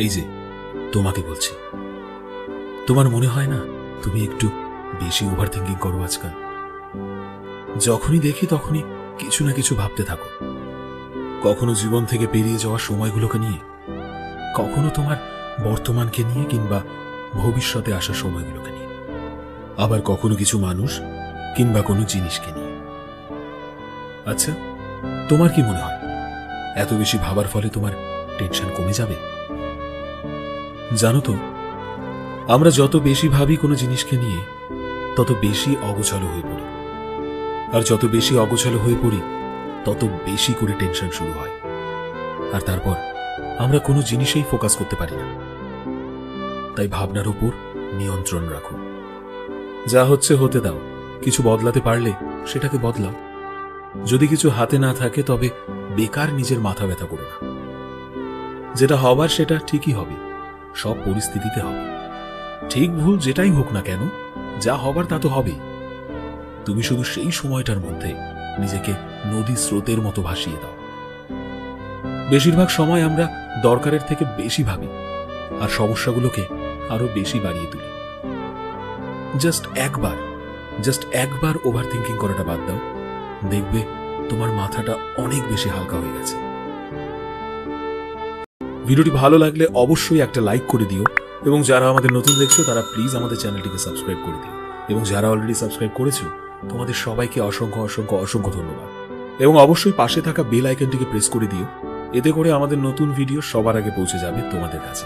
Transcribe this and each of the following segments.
এই যে, তোমাকে বলছি। তোমার মনে হয় না তুমি একটু বেশি ওভার থিঙ্কিং করো আজকাল? যখনই দেখি তখনই কিছু না কিছু ভাবতে থাকো। কখনো জীবন থেকে পেরিয়ে যাওয়া সময়গুলোকে নিয়ে, কখনো তোমার বর্তমানকে নিয়ে কিংবা ভবিষ্যতে আসা সময়গুলোকে নিয়ে। আবার কখনো কিছু মানুষ কিংবা কোনো জিনিসকে নিয়ে। আচ্ছা তোমার কি মনে হয়? এত বেশি ভাবার ফলে তোমার টেনশন কমে যাবে? জানো তো, আমরা যত বেশি ভাবি কোনো জিনিসকে নিয়ে, তত বেশি অগোছালো হয়ে পড়ি। আর যত বেশি অগোছালো হয়ে পড়ি, তত বেশি করে টেনশন শুরু হয়। আর তারপর আমরা কোনো জিনিসেই ফোকাস করতে পারি না। তাই ভাবনার উপর নিয়ন্ত্রণ রাখো। যা হচ্ছে হতে দাও। কিছু বদলাতে পারলে সেটাকে বদলাও। যদি কিছু হাতে না থাকে, তবে বেকার নিজের মাথা ব্যথা করো না। যেটা হবার, সেটা ঠিকই হবে। সব পরিস্থিতিতে হবে। ঠিক ভুল যেটাই হোক না কেন, যা হবার তা তো হবেই। তুমি শুধু সেই সময়টার মধ্যে নিজেকে নদী স্রোতের মতো ভাসিয়ে দাও। বেশিরভাগ সময় আমরা দরকারের থেকে বেশি ভাবি, আর সমস্যাগুলোকে আরও বেশি বাড়িয়ে তুলি। জাস্ট একবার জাস্ট একবার ওভার থিঙ্কিং করাটা বাদ দাও। দেখবে তোমার মাথাটা অনেক বেশি হালকা হয়ে গেছে। ভিডিওটি ভালো লাগলে অবশ্যই একটা লাইক করে দিও এবং যারা আমাদের নতুন দেখছ, তারা প্লিজ আমাদের চ্যানেলটিকে সাবস্ক্রাইব করে দিও। এবং যারা অলরেডি সাবস্ক্রাইব করেছ, তোমাদের সবাইকে অসংখ্য অসংখ্য অসংখ্য ধন্যবাদ। এবং অবশ্যই পাশে থাকা বেল আইকনটিকে প্রেস করে দিও। এতে করে আমাদের নতুন ভিডিও সবার আগে পৌঁছে যাবে তোমাদের কাছে।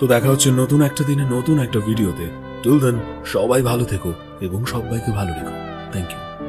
তো দেখা হচ্ছে নতুন একটা দিনে, নতুন একটা ভিডিওতে টিল দেন সবাই ভালো থেকো এবং সবাইকে ভালো রেখো। Thank you